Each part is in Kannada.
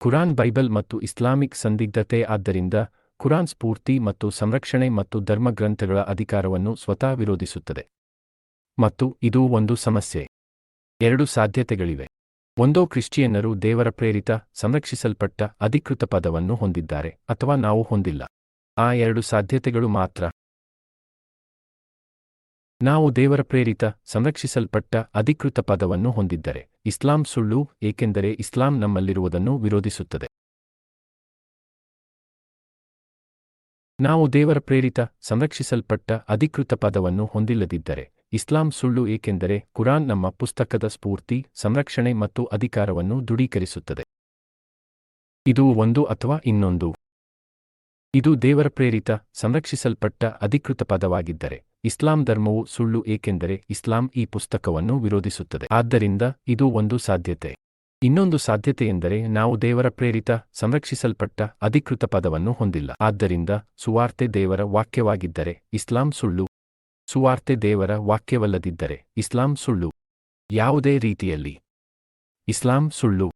ಕುರಾನ್ ಬೈಬಲ್ ಮತ್ತು ಇಸ್ಲಾಮಿಕ್ ಸಂದಿಗ್ಧತೆ ಆದ್ದರಿಂದ ಕುರಾನ್ ಸ್ಫೂರ್ತಿ ಮತ್ತು ಸಂರಕ್ಷಣೆ ಮತ್ತು ಧರ್ಮಗ್ರಂಥಗಳ ಅಧಿಕಾರವನ್ನು ಸ್ವತಃ ವಿರೋಧಿಸುತ್ತದೆ. ಮತ್ತು ಇದು ಒಂದು ಸಮಸ್ಯೆ. ಎರಡು ಸಾಧ್ಯತೆಗಳಿವೆ. ಒಂದೋ ಕ್ರಿಶ್ಚಿಯನ್ನರು ದೇವರ ಪ್ರೇರಿತ, ಸಂರಕ್ಷಿಸಲ್ಪಟ್ಟ, ಅಧಿಕೃತ ಪದವನ್ನು ಹೊಂದಿದ್ದಾರೆ ಅಥವಾ ನಾವು ಹೊಂದಿಲ್ಲ. ಆ ಎರಡು ಸಾಧ್ಯತೆಗಳು ಮಾತ್ರ. ನಾವು ದೇವರ ಪ್ರೇರಿತ, ಸಂರಕ್ಷಿಸಲ್ಪಟ್ಟ, ಅಧಿಕೃತ ಪದವನ್ನು ಹೊಂದಿದ್ದರೆ ಇಸ್ಲಾಂ ಸುಳ್ಳು ಏಕೆಂದರೆ ಇಸ್ಲಾಂ ನಮ್ಮಲ್ಲಿರುವುದನ್ನು ವಿರೋಧಿಸುತ್ತದೆ. ನಾವು ದೇವರ ಪ್ರೇರಿತ, ಸಂರಕ್ಷಿಸಲ್ಪಟ್ಟ, ಅಧಿಕೃತ ಪದವನ್ನು ಹೊಂದಿಲ್ಲದಿದ್ದರೆ ಇಸ್ಲಾಂ ಸುಳ್ಳು ಏಕೆಂದರೆ ಕುರಾನ್ ನಮ್ಮ ಪುಸ್ತಕದ ಸ್ಫೂರ್ತಿ, ಸಂರಕ್ಷಣೆ ಮತ್ತು ಅಧಿಕಾರವನ್ನು ದೃಢೀಕರಿಸುತ್ತದೆ. ಇದು ಒಂದು ಅಥವಾ ಇನ್ನೊಂದು. ಇದು ದೇವರ ಪ್ರೇರಿತ, ಸಂರಕ್ಷಿಸಲ್ಪಟ್ಟ, ಅಧಿಕೃತ ಪದವಾಗಿದ್ದರೆ ಇಸ್ಲಾಂ ಧರ್ಮವು ಸುಳ್ಳು ಏಕೆಂದರೆ ಇಸ್ಲಾಂ ಈ ಪುಸ್ತಕವನ್ನು ವಿರೋಧಿಸುತ್ತದೆ. ಆದ್ದರಿಂದ ಇದು ಒಂದು ಸಾಧ್ಯತೆ. ಇನ್ನೊಂದು ಸಾಧ್ಯತೆಯೆಂದರೆ ನಾವು ದೇವರ ಪ್ರೇರಿತ, ಸಂರಕ್ಷಿಸಲ್ಪಟ್ಟ, ಅಧಿಕೃತ ಪದವನ್ನು ಹೊಂದಿಲ್ಲ. ಆದ್ದರಿಂದ ಸುವಾರ್ತೆ ದೇವರ ವಾಕ್ಯವಾಗಿದ್ದರೆ ಇಸ್ಲಾಂ ಸುಳ್ಳು. ಸುವಾರ್ತೆ ದೇವರ ವಾಕ್ಯವಲ್ಲದಿದ್ದರೆ ಇಸ್ಲಾಂ ಸುಳ್ಳು. ಯಾವುದೇ ರೀತಿಯಲ್ಲಿ ಇಸ್ಲಾಂ ಸುಳ್ಳು.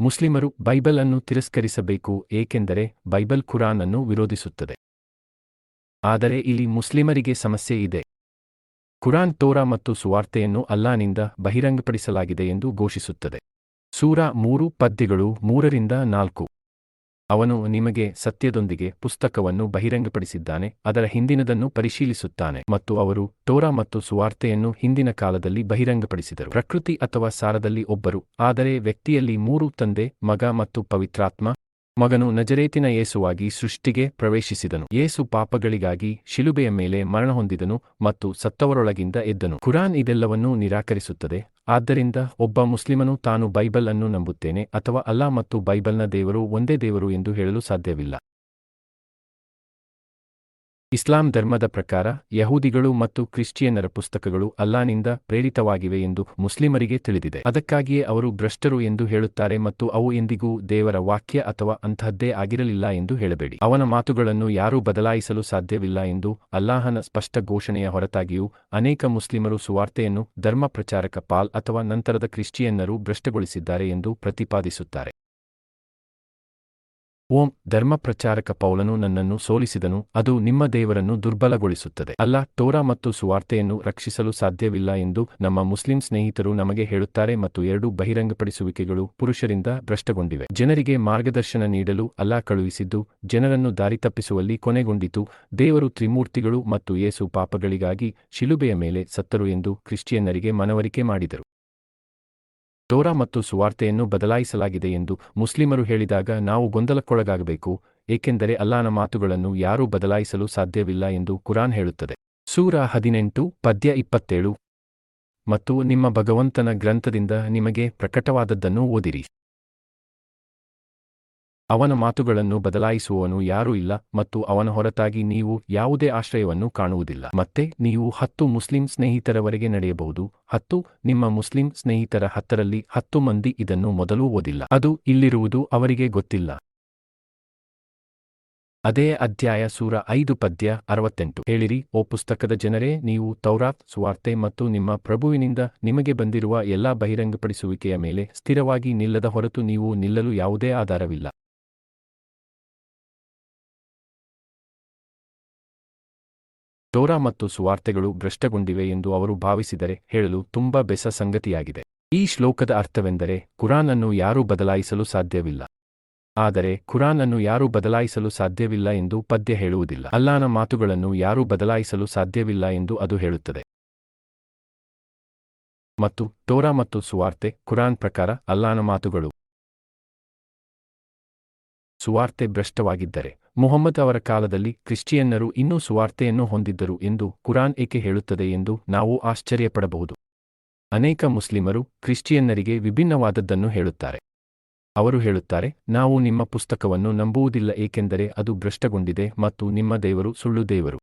ಮುಸ್ಲಿಮರು ಬೈಬಲ್ ಅನ್ನು ತಿರಸ್ಕರಿಸಬೇಕು ಏಕೆಂದರೆ ಬೈಬಲ್ ಖುರಾನ್ ಅನ್ನು ವಿರೋಧಿಸುತ್ತದೆ. ಆದರೆ ಇಲ್ಲಿ ಮುಸ್ಲಿಮರಿಗೆ ಸಮಸ್ಯೆ ಇದೆ. ಕುರಾನ್ ತೋರಾ ಮತ್ತು ಸುವಾರ್ತೆಯನ್ನು ಅಲ್ಲಾನಿಂದ ಬಹಿರಂಗಪಡಿಸಲಾಗಿದೆ ಎಂದು ಘೋಷಿಸುತ್ತದೆ. ಸೂರಾ ಮೂರು, ಪದ್ಯಗಳು ಮೂರರಿಂದ ನಾಲ್ಕು. ಅವನು ನಿಮಗೆ ಸತ್ಯದೊಂದಿಗೆ ಪುಸ್ತಕವನ್ನು ಬಹಿರಂಗಪಡಿಸಿದ್ದಾನೆ, ಅದರ ಹಿಂದಿನದನ್ನು ಪರಿಶೀಲಿಸುತ್ತಾನೆ ಮತ್ತು ಅವರು ತೋರಾ ಮತ್ತು ಸುವಾರ್ತೆಯನ್ನು ಹಿಂದಿನ ಕಾಲದಲ್ಲಿ ಬಹಿರಂಗಪಡಿಸಿದರು. ಪ್ರಕೃತಿ ಅಥವಾ ಸಾರದಲ್ಲಿ ಒಬ್ಬರು, ಆದರೆ ವ್ಯಕ್ತಿಯಲ್ಲಿ ಮೂರು ತಂದೆ, ಮಗ ಮತ್ತು ಪವಿತ್ರಾತ್ಮ ಮಗನು ನಜರೇತಿನ ಯೇಸುವಾಗಿ ಸೃಷ್ಟಿಗೆ ಪ್ರವೇಶಿಸಿದನು. ಯೇಸು ಪಾಪಗಳಿಗಾಗಿ ಶಿಲುಬೆಯ ಮೇಲೆ ಮರಣ ಹೊಂದಿದನು ಮತ್ತು ಸತ್ತವರೊಳಗಿಂದ ಎದ್ದನು. ಕುರಾನ್ ಇದೆಲ್ಲವನ್ನೂ ನಿರಾಕರಿಸುತ್ತದೆ. ಆದ್ದರಿಂದ ಒಬ್ಬ ಮುಸ್ಲಿಮನು ತಾನು ಬೈಬಲ್ ಅನ್ನು ನಂಬುತ್ತೇನೆ ಅಥವಾ ಅಲ್ಲಾ ಮತ್ತು ಬೈಬಲ್ನ ದೇವರು ಒಂದೇ ದೇವರು ಎಂದು ಹೇಳಲು ಸಾಧ್ಯವಿಲ್ಲ. ಇಸ್ಲಾಂ ಧರ್ಮದ ಪ್ರಕಾರ, ಯಹೂದಿಗಳು ಮತ್ತು ಕ್ರಿಶ್ಚಿಯನ್ನರ ಪುಸ್ತಕಗಳು ಅಲ್ಲಾನಿಂದ ಪ್ರೇರಿತವಾಗಿವೆ ಎಂದು ಮುಸ್ಲಿಮರಿಗೆ ತಿಳಿದಿದೆ. ಅದಕ್ಕಾಗಿಯೇ ಅವರು ಭ್ರಷ್ಟರು ಎಂದು ಹೇಳುತ್ತಾರೆ ಮತ್ತು ಅವು ಎಂದಿಗೂ ದೇವರ ವಾಕ್ಯ ಅಥವಾ ಅಂತಹದ್ದೇ ಆಗಿರಲಿಲ್ಲ ಎಂದು ಹೇಳಬೇಡಿ. ಅವನ ಮಾತುಗಳನ್ನು ಯಾರೂ ಬದಲಾಯಿಸಲು ಸಾಧ್ಯವಿಲ್ಲ ಎಂದು ಅಲ್ಲಾಹನ ಸ್ಪಷ್ಟ ಘೋಷಣೆಯ ಹೊರತಾಗಿಯೂ ಅನೇಕ ಮುಸ್ಲಿಮರು ಸುವಾರ್ತೆಯನ್ನು ಧರ್ಮ ಪ್ರಚಾರಕ ಪಾಲ್ ಅಥವಾ ನಂತರದ ಕ್ರಿಶ್ಚಿಯನ್ನರು ಭ್ರಷ್ಟಗೊಳಿಸಿದ್ದಾರೆ ಎಂದು ಪ್ರತಿಪಾದಿಸುತ್ತಾರೆ. ಓಂ ಧರ್ಮ ಪ್ರಚಾರಕ ಪೌಲನು ನನ್ನನ್ನು ಸೋಲಿಸಿದನು, ಅದು ನಿಮ್ಮ ದೇವರನ್ನು ದುರ್ಬಲಗೊಳಿಸುತ್ತದೆ. ಅಲ್ಲ ಟೋರಾ ಮತ್ತು ಸುವಾರ್ತೆಯನ್ನು ರಕ್ಷಿಸಲು ಸಾಧ್ಯವಿಲ್ಲ ಎಂದು ನಮ್ಮ ಮುಸ್ಲಿಂ ಸ್ನೇಹಿತರು ನಮಗೆ ಹೇಳುತ್ತಾರೆ ಮತ್ತು ಎರಡು ಬಹಿರಂಗಪಡಿಸುವಿಕೆಗಳು ಪುರುಷರಿಂದ ಭ್ರಷ್ಟಗೊಂಡಿವೆ. ಜನರಿಗೆ ಮಾರ್ಗದರ್ಶನ ನೀಡಲು ಅಲ್ಲ ಕಳುಹಿಸಿದ್ದು, ಜನರನ್ನು ದಾರಿ ತಪ್ಪಿಸುವಲ್ಲಿ ಕೊನೆಗೊಂಡಿತು. ದೇವರು ತ್ರಿಮೂರ್ತಿಗಳು ಮತ್ತು ಯೇಸು ಪಾಪಗಳಿಗಾಗಿ ಶಿಲುಬೆಯ ಮೇಲೆ ಸತ್ತರು ಎಂದು ಕ್ರಿಶ್ಚಿಯನ್ನರಿಗೆ ಮನವರಿಕೆ ಮಾಡಿದರು. ಟೋರಾ ಮತ್ತು ಸುವಾರ್ತೆಯನ್ನು ಬದಲಾಯಿಸಲಾಗಿದೆ ಎಂದು ಮುಸ್ಲಿಮರು ಹೇಳಿದಾಗ ನಾವು ಗೊಂದಲಕ್ಕೊಳಗಾಗಬೇಕು, ಏಕೆಂದರೆ ಅಲ್ಲಾನ ಮಾತುಗಳನ್ನು ಯಾರೂ ಬದಲಾಯಿಸಲು ಸಾಧ್ಯವಿಲ್ಲ ಎಂದು ಕುರಾನ್ ಹೇಳುತ್ತದೆ. ಸೂರ ಹದಿನೆಂಟು, ಪದ್ಯ ಇಪ್ಪತ್ತೇಳು. ಮತ್ತು ನಿಮ್ಮ ಭಗವಂತನ ಗ್ರಂಥದಿಂದ ನಿಮಗೆ ಪ್ರಕಟವಾದದ್ದನ್ನು ಓದಿರಿ. ಅವನ ಮಾತುಗಳನ್ನು ಬದಲಾಯಿಸುವವನು ಯಾರೂ ಇಲ್ಲ ಮತ್ತು ಅವನ ಹೊರತಾಗಿ ನೀವು ಯಾವುದೇ ಆಶ್ರಯವನ್ನು ಕಾಣುವುದಿಲ್ಲ. ಮತ್ತೆ ನೀವು ಹತ್ತು ಮುಸ್ಲಿಂ ಸ್ನೇಹಿತರವರೆಗೆ ನಡೆಯಬಹುದು. ಹತ್ತು ನಿಮ್ಮ ಮುಸ್ಲಿಂ ಸ್ನೇಹಿತರ ಹತ್ತರಲ್ಲಿ ಹತ್ತು ಮಂದಿ ಇದನ್ನು ಮೊದಲು ಓದಿಲ್ಲ. ಅದು ಇಲ್ಲಿರುವುದು ಅವರಿಗೆ ಗೊತ್ತಿಲ್ಲ. ಅದೇ ಅಧ್ಯಾಯ ಸೂರ ಐದು ಪದ್ಯ ಅರವತ್ತೆಂಟು. ಹೇಳಿರಿ, ಓ ಪುಸ್ತಕದ ಜನರೇ, ನೀವು ತೌರಾತ್, ಸುವಾರ್ತೆ ಮತ್ತು ನಿಮ್ಮ ಪ್ರಭುವಿನಿಂದ ನಿಮಗೆ ಬಂದಿರುವ ಎಲ್ಲಾ ಬಹಿರಂಗಪಡಿಸುವಿಕೆಯ ಮೇಲೆ ಸ್ಥಿರವಾಗಿ ನಿಲ್ಲದ ಹೊರತು ನೀವು ನಿಲ್ಲಲು ಯಾವುದೇ ಆಧಾರವಿಲ್ಲ. ಟೋರಾ ಮತ್ತು ಸುವಾರ್ತೆಗಳು ಭ್ರಷ್ಟಗೊಂಡಿವೆ ಎಂದು ಅವರು ಭಾವಿಸಿದರೆ ಹೇಳಲು ತುಂಬಾ ಬೆಸ ಸಂಗತಿಯಾಗಿದೆ. ಈ ಶ್ಲೋಕದ ಅರ್ಥವೆಂದರೆ ಕುರಾನ್ ಅನ್ನು ಯಾರೂ ಬದಲಾಯಿಸಲು ಸಾಧ್ಯವಿಲ್ಲ. ಆದರೆ ಕುರಾನ್ ಅನ್ನು ಯಾರೂ ಬದಲಾಯಿಸಲು ಸಾಧ್ಯವಿಲ್ಲ ಎಂದು ಪದ್ಯ ಹೇಳುವುದಿಲ್ಲ. ಅಲ್ಲಾನ ಮಾತುಗಳನ್ನು ಯಾರೂ ಬದಲಾಯಿಸಲು ಸಾಧ್ಯವಿಲ್ಲ ಎಂದು ಅದು ಹೇಳುತ್ತದೆ. ಮತ್ತು ಟೋರಾ ಮತ್ತು ಸುವಾರ್ತೆ ಕುರಾನ್ ಪ್ರಕಾರ ಅಲ್ಲಾನ ಮಾತುಗಳು. ಸುವಾರ್ತೆ ಭ್ರಷ್ಟವಾಗಿದ್ದರೆ ಮುಹಮ್ಮದ್ ಅವರ ಕಾಲದಲ್ಲಿ ಕ್ರಿಶ್ಚಿಯನ್ನರು ಇನ್ನೂ ಸುವಾರ್ತೆಯನ್ನು ಹೊಂದಿದ್ದರು ಎಂದು ಕುರಾನ್ ಏಕೆ ಹೇಳುತ್ತದೆ ಎಂದು ನಾವು ಆಶ್ಚರ್ಯಪಡಬಹುದು. ಅನೇಕ ಮುಸ್ಲಿಮರು ಕ್ರಿಶ್ಚಿಯನ್ನರಿಗೆ ವಿಭಿನ್ನವಾದದ್ದನ್ನು ಹೇಳುತ್ತಾರೆ. ಅವರು ಹೇಳುತ್ತಾರೆ, ನಾವು ನಿಮ್ಮ ಪುಸ್ತಕವನ್ನು ನಂಬುವುದಿಲ್ಲ ಏಕೆಂದರೆ ಅದು ಭ್ರಷ್ಟಗೊಂಡಿದೆ ಮತ್ತು ನಿಮ್ಮ ದೇವರು ಸುಳ್ಳು ದೇವರು.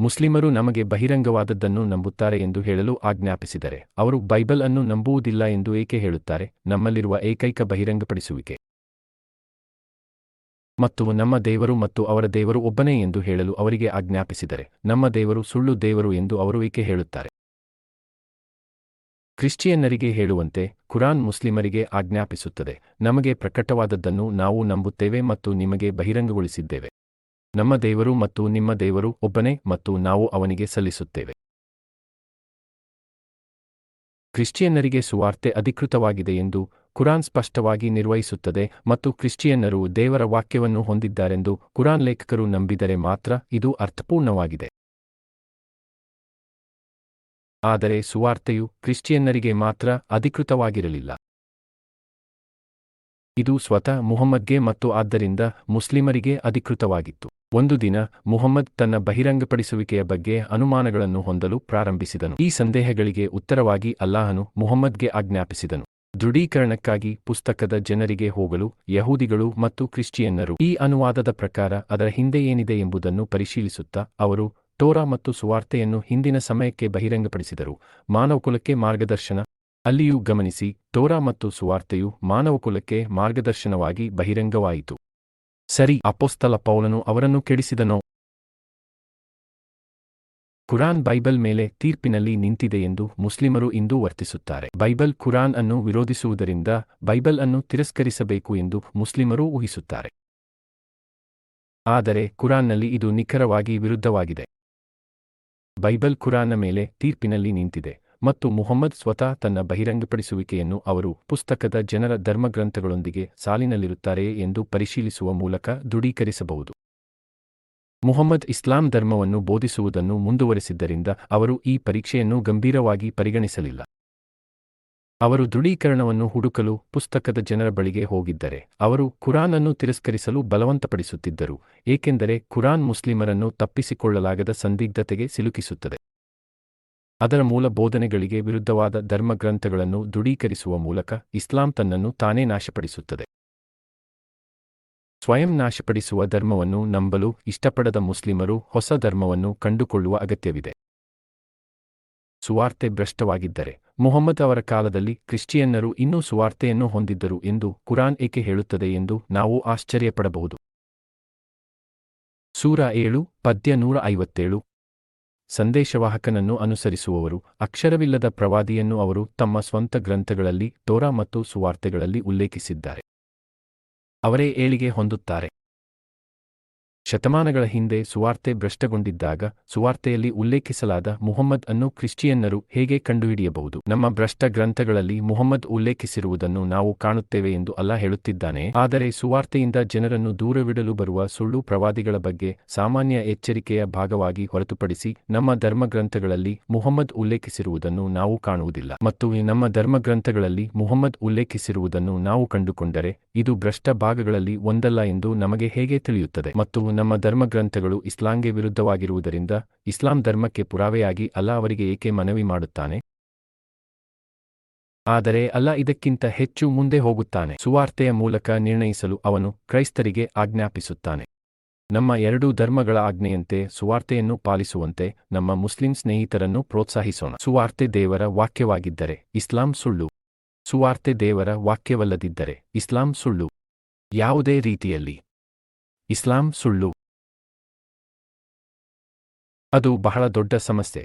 ಮುಸ್ಲಿಮರು ನಮಗೆ ಬಹಿರಂಗವಾದದ್ದನ್ನು ನಂಬುತ್ತಾರೆ ಎಂದು ಹೇಳಲು ಆಜ್ಞಾಪಿಸಿದರೆ, ಅವರು ಬೈಬಲ್ ಅನ್ನು ನಂಬುವುದಿಲ್ಲ ಎಂದು ಏಕೆ ಹೇಳುತ್ತಾರೆ, ನಮ್ಮಲ್ಲಿರುವ ಏಕೈಕ ಬಹಿರಂಗಪಡಿಸುವಿಕೆ. ಮತ್ತು ನಮ್ಮ ದೇವರು ಮತ್ತು ಅವರ ದೇವರು ಒಬ್ಬನೇ ಎಂದು ಹೇಳಲು ಅವರಿಗೆ ಆಜ್ಞಾಪಿಸಿದರೆ, ನಮ್ಮ ದೇವರು ಸುಳ್ಳು ದೇವರು ಎಂದು ಅವರು ಏಕೆ ಹೇಳುತ್ತಾರೆ? ಕ್ರಿಶ್ಚಿಯನ್ನರಿಗೆ ಹೇಳುವಂತೆ ಕುರಾನ್ ಮುಸ್ಲಿಮರಿಗೆ ಆಜ್ಞಾಪಿಸುತ್ತದೆ, ನಮಗೆ ಪ್ರಕಟವಾದದ್ದನ್ನು ನಾವು ನಂಬುತ್ತೇವೆ ಮತ್ತು ನಿಮಗೆ ಬಹಿರಂಗಗೊಳಿಸಿದ್ದೇವೆ. ನಮ್ಮ ದೇವರು ಮತ್ತು ನಿಮ್ಮ ದೇವರು ಒಬ್ಬನೇ ಮತ್ತು ನಾವು ಅವನಿಗೆ ಸಲ್ಲಿಸುತ್ತೇವೆ. ಕ್ರಿಶ್ಚಿಯನ್ನರಿಗೆ ಸುವಾರ್ತೆ ಅಧಿಕೃತವಾಗಿದೆ ಎಂದು ಕುರಾನ್ ಸ್ಪಷ್ಟವಾಗಿ ನಿರ್ವಹಿಸುತ್ತದೆ ಮತ್ತು ಕ್ರಿಶ್ಚಿಯನ್ನರು ದೇವರ ವಾಕ್ಯವನ್ನು ಹೊಂದಿದ್ದಾರೆಂದು ಕುರಾನ್ ಲೇಖಕರು ನಂಬಿದರೆ ಮಾತ್ರ ಇದು ಅರ್ಥಪೂರ್ಣವಾಗಿದೆ. ಆದರೆ ಸುವಾರ್ತೆಯು ಕ್ರಿಶ್ಚಿಯನ್ನರಿಗೆ ಮಾತ್ರ ಅಧಿಕೃತವಾಗಿರಲಿಲ್ಲ. ಇದು ಸ್ವತಃ ಮುಹಮ್ಮದ್ಗೆ ಮತ್ತು ಆದ್ದರಿಂದ ಮುಸ್ಲಿಮರಿಗೆ ಅಧಿಕೃತವಾಗಿತ್ತು. ಒಂದು ದಿನ ಮುಹಮ್ಮದ್ ತನ್ನ ಬಹಿರಂಗಪಡಿಸುವಿಕೆಯ ಬಗ್ಗೆ ಅನುಮಾನಗಳನ್ನು ಹೊಂದಲು ಪ್ರಾರಂಭಿಸಿದನು. ಈ ಸಂದೇಹಗಳಿಗೆ ಉತ್ತರವಾಗಿ ಅಲ್ಲಾಹನು ಮುಹಮ್ಮದ್ಗೆ ಆಜ್ಞಾಪಿಸಿದನು. ದೃಢೀಕರಣಕ್ಕಾಗಿ ಪುಸ್ತಕದ ಜನರಿಗೆ ಹೋಗಲು ಯಹೂದಿಗಳು ಮತ್ತು ಕ್ರಿಶ್ಚಿಯನ್ನರು ಈ ಅನುವಾದದ ಪ್ರಕಾರ ಅದರ ಹಿಂದೆ ಏನಿದೆ ಎಂಬುದನ್ನು ಪರಿಶೀಲಿಸುತ್ತಾ ಅವರು ಟೋರಾ ಮತ್ತು ಸುವಾರ್ತೆಯನ್ನು ಹಿಂದಿನ ಸಮಯಕ್ಕೆ ಬಹಿರಂಗಪಡಿಸಿದರು. ಮಾನವಕುಲಕ್ಕೆ ಮಾರ್ಗದರ್ಶನ ಅಲ್ಲಿಯೂ ಗಮನಿಸಿ ಟೋರಾ ಮತ್ತು ಸುವಾರ್ತೆಯು ಮಾನವಕುಲಕ್ಕೆ ಮಾರ್ಗದರ್ಶನವಾಗಿ ಬಹಿರಂಗವಾಯಿತು. ಸರಿ, ಅಪೋಸ್ತಲ ಪೌಲನು ಅವರನ್ನು ಕೆಡಿಸಿದನೋ? ಕುರಾನ್ ಬೈಬಲ್ ಮೇಲೆ ತೀರ್ಪಿನಲ್ಲಿ ನಿಂತಿದೆ ಎಂದು ಮುಸ್ಲಿಮರು ಇಂದು ವರ್ತಿಸುತ್ತಾರೆ. ಬೈಬಲ್ ಕುರಾನ್ ಅನ್ನು ವಿರೋಧಿಸುವುದರಿಂದ ಬೈಬಲ್ ಅನ್ನು ತಿರಸ್ಕರಿಸಬೇಕು ಎಂದು ಮುಸ್ಲಿಮರು ಊಹಿಸುತ್ತಾರೆ. ಆದರೆ ಕುರಾನ್ನಲ್ಲಿ ಇದು ನಿಖರವಾಗಿ ವಿರುದ್ಧವಾಗಿದೆ. ಬೈಬಲ್ ಕುರಾನ್ನ ಮೇಲೆ ತೀರ್ಪಿನಲ್ಲಿ ನಿಂತಿದೆ ಮತ್ತು ಮುಹಮ್ಮದ್ ಸ್ವತಃ ತನ್ನ ಬಹಿರಂಗಪಡಿಸುವಿಕೆಯನ್ನು ಅವರು ಪುಸ್ತಕದ ಜನರ ಧರ್ಮಗ್ರಂಥಗಳೊಂದಿಗೆ ಸಾಲಿನಲ್ಲಿರುತ್ತಾರೆಯೇ ಎಂದು ಪರಿಶೀಲಿಸುವ ಮೂಲಕ ದೃಢೀಕರಿಸಬಹುದು. ಮುಹಮ್ಮದ್ ಇಸ್ಲಾಂ ಧರ್ಮವನ್ನು ಬೋಧಿಸುವುದನ್ನು ಮುಂದುವರೆಸಿದ್ದರಿಂದ ಅವರು ಈ ಪರೀಕ್ಷೆಯನ್ನು ಗಂಭೀರವಾಗಿ ಪರಿಗಣಿಸಲಿಲ್ಲ. ಅವರು ದೃಢೀಕರಣವನ್ನು ಹುಡುಕಲು ಪುಸ್ತಕದ ಜನರ ಬಳಿಗೆ ಹೋಗಿದ್ದರೆ ಅವರು ಕುರಾನ್ ಅನ್ನು ತಿರಸ್ಕರಿಸಲು ಬಲವಂತಪಡಿಸುತ್ತಿದ್ದರು, ಏಕೆಂದರೆ ಕುರಾನ್ ಮುಸ್ಲಿಮರನ್ನು ತಪ್ಪಿಸಿಕೊಳ್ಳಲಾಗದ ಸಂದಿಗ್ಧತೆಗೆ ಸಿಲುಕಿಸುತ್ತದೆ. ಅದರ ಮೂಲ ಬೋಧನೆಗಳಿಗೆ ವಿರುದ್ಧವಾದ ಧರ್ಮಗ್ರಂಥಗಳನ್ನು ದೃಢೀಕರಿಸುವ ಮೂಲಕ ಇಸ್ಲಾಂ ತನ್ನನ್ನು ತಾನೇ ನಾಶಪಡಿಸುತ್ತದೆ. ಸ್ವಯಂ ನಾಶಪಡಿಸುವ ಧರ್ಮವನ್ನು ನಂಬಲು ಇಷ್ಟಪಡದ ಮುಸ್ಲಿಮರು ಹೊಸ ಧರ್ಮವನ್ನು ಕಂಡುಕೊಳ್ಳುವ ಅಗತ್ಯವಿದೆ. ಸುವಾರ್ತೆ ಭ್ರಷ್ಟವಾಗಿದ್ದರೆ ಮೊಹಮ್ಮದ್ ಅವರ ಕಾಲದಲ್ಲಿ ಕ್ರಿಶ್ಚಿಯನ್ನರು ಇನ್ನೂ ಸುವಾರ್ತೆಯನ್ನು ಹೊಂದಿದ್ದರು ಎಂದು ಕುರಾನ್ ಏಕೆ ಹೇಳುತ್ತದೆ ಎಂದು ನಾವು ಆಶ್ಚರ್ಯಪಡಬಹುದು. ಸೂರ ಏಳು, ಪದ್ಯ ನೂರ ಐವತ್ತೇಳು. ಸಂದೇಶವಾಹಕನನ್ನು ಅನುಸರಿಸುವವರು ಅಕ್ಷರವಿಲ್ಲದ ಪ್ರವಾದಿಯನ್ನು ಅವರು ತಮ್ಮ ಸ್ವಂತ ಗ್ರಂಥಗಳಲ್ಲಿ, ತೋರಾ ಮತ್ತು ಸುವಾರ್ತೆಗಳಲ್ಲಿ ಉಲ್ಲೇಖಿಸಿದ್ದಾರೆ. ಅವರೇ ಏಳಿಗೆ ಹೊಂದುತ್ತಾರೆ. ಶತಮಾನಗಳ ಹಿಂದೆ ಸುವಾರ್ತೆ ಭ್ರಷ್ಟಗೊಂಡಿದ್ದಾಗ ಸುವಾರ್ತೆಯಲ್ಲಿ ಉಲ್ಲೇಖಿಸಲಾದ ಮುಹಮ್ಮದ್ ಅನ್ನು ಕ್ರಿಶ್ಚಿಯನ್ನರು ಹೇಗೆ ಕಂಡುಹಿಡಿಯಬಹುದು? ನಮ್ಮ ಭ್ರಷ್ಟ ಗ್ರಂಥಗಳಲ್ಲಿ ಮುಹಮ್ಮದ್ ಉಲ್ಲೇಖಿಸಿರುವುದನ್ನು ನಾವು ಕಾಣುತ್ತೇವೆ ಎಂದು ಅಲ್ಲ ಹೇಳುತ್ತಿದ್ದಾನೆ. ಆದರೆ ಸುವಾರ್ತೆಯಿಂದ ಜನರನ್ನು ದೂರವಿಡಲು ಬರುವ ಸುಳ್ಳು ಪ್ರವಾದಿಗಳ ಬಗ್ಗೆ ಸಾಮಾನ್ಯ ಎಚ್ಚರಿಕೆಯ ಭಾಗವಾಗಿ ಹೊರತುಪಡಿಸಿ ನಮ್ಮ ಧರ್ಮಗ್ರಂಥಗಳಲ್ಲಿ ಮುಹಮ್ಮದ್ ಉಲ್ಲೇಖಿಸಿರುವುದನ್ನು ನಾವು ಕಾಣುವುದಿಲ್ಲ. ಮತ್ತು ನಮ್ಮ ಧರ್ಮಗ್ರಂಥಗಳಲ್ಲಿ ಮುಹಮ್ಮದ್ ಉಲ್ಲೇಖಿಸಿರುವುದನ್ನು ನಾವು ಕಂಡುಕೊಂಡರೆ ಇದು ಭ್ರಷ್ಟ ಭಾಗಗಳಲ್ಲಿ ಒಂದಲ್ಲ ಎಂದು ನಮಗೆ ಹೇಗೆ ತಿಳಿಯುತ್ತದೆ? ಮತ್ತು ನಮ್ಮ ಧರ್ಮಗ್ರಂಥಗಳು ಇಸ್ಲಾಂಗೆ ವಿರುದ್ಧವಾಗಿರುವುದರಿಂದ ಇಸ್ಲಾಂ ಧರ್ಮಕ್ಕೆ ಪುರಾವೆಯಾಗಿ ಅಲ್ಲಾ ಅವರಿಗೆ ಏಕೆ ಮನವಿ ಮಾಡುತ್ತಾನೆ? ಆದರೆ ಅಲ್ಲ ಇದಕ್ಕಿಂತ ಹೆಚ್ಚು ಮುಂದೆ ಹೋಗುತ್ತಾನೆ. ಸುವಾರ್ತೆಯ ಮೂಲಕ ನಿರ್ಣಯಿಸಲು ಅವನು ಕ್ರೈಸ್ತರಿಗೆ ಆಜ್ಞಾಪಿಸುತ್ತಾನೆ. ನಮ್ಮ ಎರಡೂ ಧರ್ಮಗಳ ಆಜ್ಞೆಯಂತೆ ಸುವಾರ್ತೆಯನ್ನು ಪಾಲಿಸುವಂತೆ ನಮ್ಮ ಮುಸ್ಲಿಂ ಸ್ನೇಹಿತರನ್ನು ಪ್ರೋತ್ಸಾಹಿಸೋಣ. ಸುವಾರ್ತೆ ದೇವರ ವಾಕ್ಯವಾಗಿದ್ದರೆ ಇಸ್ಲಾಂ ಸುಳ್ಳು. ಸುವಾರ್ತೆ ದೇವರ ವಾಕ್ಯವಲ್ಲದಿದ್ದರೆ ಇಸ್ಲಾಂ ಸುಳ್ಳು. ಯಾವುದೇ ರೀತಿಯಲ್ಲಿ ಇಸ್ಲಾಂ ಸುಳ್ಳು. ಅದು ಬಹಳ ದೊಡ್ಡ ಸಮಸ್ಯೆ.